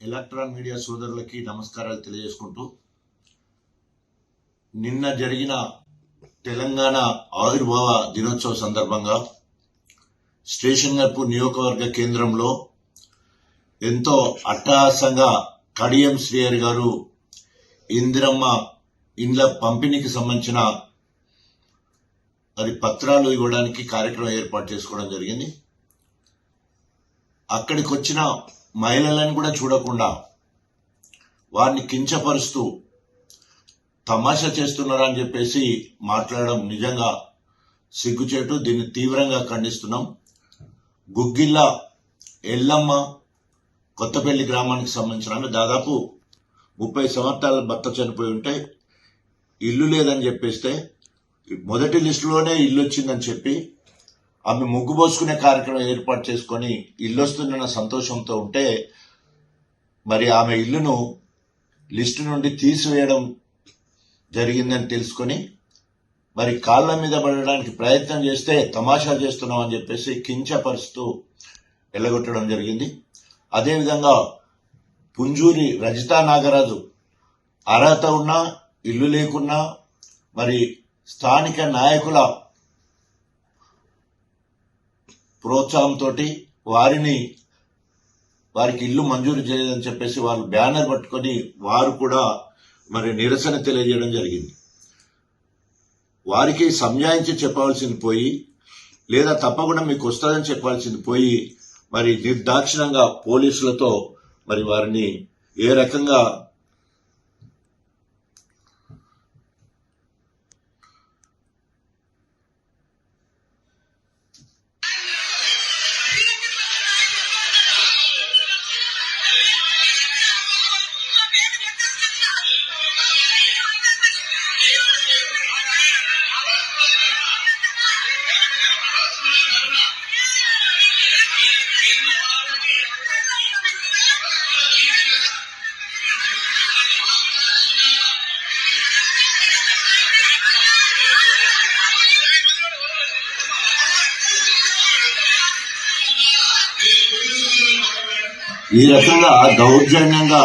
Electron media సోదరులకి నమస్కారాలు తెలియజేసుకుంటూ నిన్న జరిగిన తెలంగాణ ఆవిర్భావ దినోత్సవ సందర్భంగా స్టేషన్ గర్పు నియోజకవర్గ కేంద్రంలో ఎంతో అట్టహాసంగా కడియం శ్రీయర్ గారు ఇందిరమ్మ ఇండ్ల పంపిణీకి సంబంధించిన మరి పత్రాలు ఇవ్వడానికి కార్యక్రమం ఏర్పాటు చేసుకోవడం జరిగింది. అక్కడికి వచ్చిన మహిళలను కూడా చూడకుండా వారిని కించపరుస్తూ తమాషా చేస్తున్నారని చెప్పేసి మాట్లాడడం నిజంగా సిగ్గుచేటు. దీన్ని తీవ్రంగా ఖండిస్తున్నాం. గుగ్గిళ్ళ ఎల్లమ్మ కొత్తపల్లి గ్రామానికి సంబంధించిన దాదాపు ముప్పై సంవత్సరాల భర్త చనిపోయి ఉంటే ఇల్లు లేదని చెప్పేస్తే మొదటి లిస్టులోనే ఇల్లు వచ్చిందని చెప్పి ఆమె ముగ్గు పోసుకునే కార్యక్రమం ఏర్పాటు చేసుకొని ఇల్లు వస్తుందన్న సంతోషంతో ఉంటే మరి ఆమె ఇల్లును లిస్టు నుండి తీసివేయడం జరిగిందని తెలుసుకొని మరి కాళ్ళ మీద పడడానికి ప్రయత్నం చేస్తే తమాషా చేస్తున్నాం అని చెప్పేసి కించపరుస్తూ వెళ్ళగొట్టడం జరిగింది. అదేవిధంగా పుంజూరి రజితా నాగరాజు అర్హత ఉన్నా ఇల్లు లేకున్నా మరి స్థానిక నాయకుల ప్రోత్సాహంతో వారిని వారికి ఇల్లు మంజూరు చేయలేదని చెప్పేసి వాళ్ళు బ్యానర్ పట్టుకొని వారు కూడా మరి నిరసన తెలియజేయడం జరిగింది. వారికి సంజాయించి చెప్పవలసింది పోయి లేదా తప్పకుండా మీకు వస్తుందని చెప్పాల్సింది పోయి మరి నిర్దాక్షిణంగా పోలీసులతో మరి వారిని ఏ రకంగా ఈ రకంగా దౌర్జన్యంగా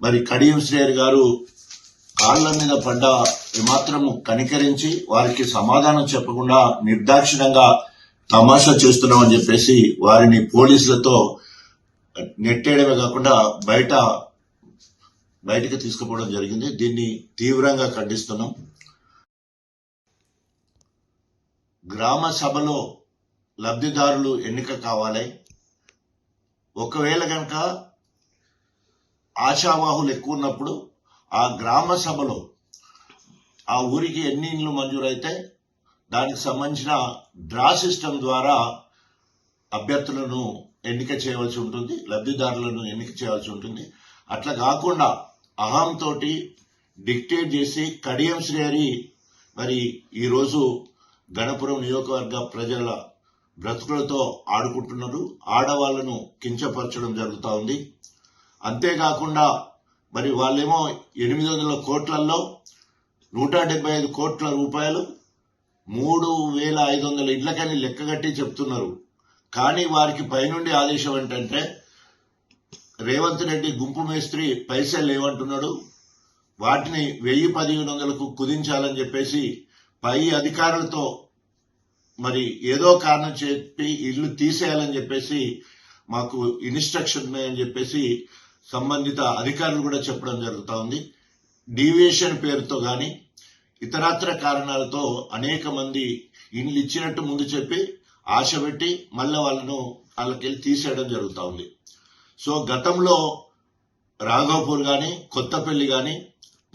మరి కడియం శ్రేయర్ గారు కాళ్ళ మీద పడ్డ ఏమాత్రము కనికరించి వారికి సమాధానం చెప్పకుండా నిర్దాక్షిణంగా తమాషా చేస్తున్నామని చెప్పేసి వారిని పోలీసులతో నెట్టేయడమే కాకుండా బయట బయటకు తీసుకుపోవడం జరిగింది. దీన్ని తీవ్రంగా ఖండిస్తున్నాం. గ్రామ సభలో లబ్ధిదారులు ఎన్నిక కావాలి. ఒకవేళ కనుక ఆశావాహులు ఎక్కువ ఉన్నప్పుడు ఆ గ్రామ సభలో ఆ ఊరికి ఎన్ని ఇండ్లు మంజూరైతే దానికి సంబంధించిన డ్రా సిస్టమ్ ద్వారా అభ్యర్థులను ఎన్నిక చేయవలసి ఉంటుంది లబ్ధిదారులను ఎన్నిక చేయవలసి ఉంటుంది. అట్లా కాకుండా అహంతో డిక్టేట్ చేసి కడియం శ్రేయరి మరి ఈరోజు గణపురం నియోజకవర్గ ప్రజల బ్రతుకులతో ఆడుకుంటున్నారు. ఆడవాళ్ళను కించపరచడం జరుగుతూ ఉంది. అంతేకాకుండా మరి వాళ్ళేమో ఎనిమిది వందల కోట్లలో నూట డెబ్బై ఐదు కోట్ల రూపాయలు మూడు వేల ఐదు వందల ఇళ్ళకని లెక్కగట్టి చెప్తున్నారు. కానీ వారికి పైనుండి ఆదేశం ఏంటంటే రేవంత్ రెడ్డి గుంపు మేస్త్రి పైసలు లేవంటున్నాడు. వాటిని వెయ్యి పదిహేను వందలకు కుదించాలని చెప్పేసి పై అధికారులతో మరి ఏదో కారణం చెప్పి ఇల్లు తీసేయాలని చెప్పేసి మాకు ఇన్స్ట్రక్షన్ ఉన్నాయని చెప్పేసి సంబంధిత అధికారులు కూడా చెప్పడం జరుగుతూ ఉంది. డీవియేషన్ పేరుతో కానీ ఇతరత్ర కారణాలతో అనేక మంది ఇండ్లు ఇచ్చినట్టు ముందు చెప్పి ఆశ పెట్టి మళ్ళీ వాళ్ళను వాళ్ళకెళ్ళి తీసేయడం జరుగుతూ ఉంది. సో గతంలో రాఘవపూర్ కానీ కొత్తపల్లి కానీ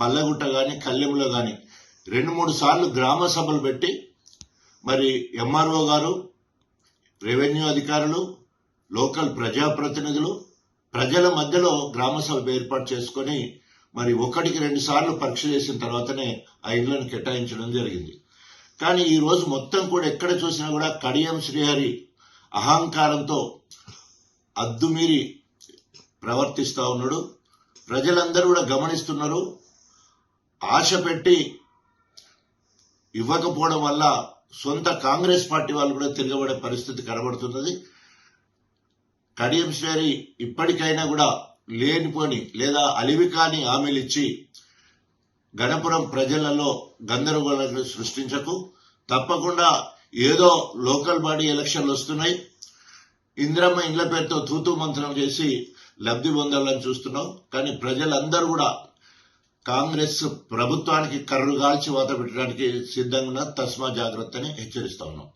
పల్లగుట్ట కానీ కల్లెంలో కానీ రెండు మూడు సార్లు గ్రామ సభలు పెట్టి మరి ఎంఆర్ఓ గారు రెవెన్యూ అధికారులు లోకల్ ప్రజాప్రతినిధులు ప్రజల మధ్యలో గ్రామ సభ ఏర్పాటు చేసుకొని మరి ఒకటికి రెండు సార్లు పరీక్ష చేసిన తర్వాతనే ఆ ఇళ్ళను కేటాయించడం జరిగింది. కానీ ఈ రోజు మొత్తం కూడా ఎక్కడ చూసినా కూడా కడియం శ్రీహరి అహంకారంతో అద్దుమీరి ప్రవర్తిస్తూ ఉన్నాడు. ప్రజలందరూ కూడా గమనిస్తున్నారు. ఆశ పెట్టి ఇవ్వకపోవడం వల్ల సొంత కాంగ్రెస్ పార్టీ వాళ్ళు కూడా తిరగబడే పరిస్థితి కనబడుతున్నది. కడియం శ్రేరి ఇప్పటికైనా కూడా లేనిపోని లేదా అలివి కాని హామీలిచ్చి గణపురం ప్రజలలో గందరగోళాన్ని సృష్టించకు. తప్పకుండా ఏదో లోకల్ బాడీ ఎలక్షన్లు వస్తున్నాయి. ఇందిరమ్మ ఇండ్ల పేరుతో తూతూ మంత్రం చేసి లబ్ధి పొందాలని చూస్తున్నాం. కానీ ప్రజలందరూ కూడా కాంగ్రెస్ ప్రభుత్వానికి కర్రు కాల్చి వాత పెట్టడానికి సిద్ధంగా తస్మా జాగ్రత్తని హెచ్చరిస్తా ఉన్నాం.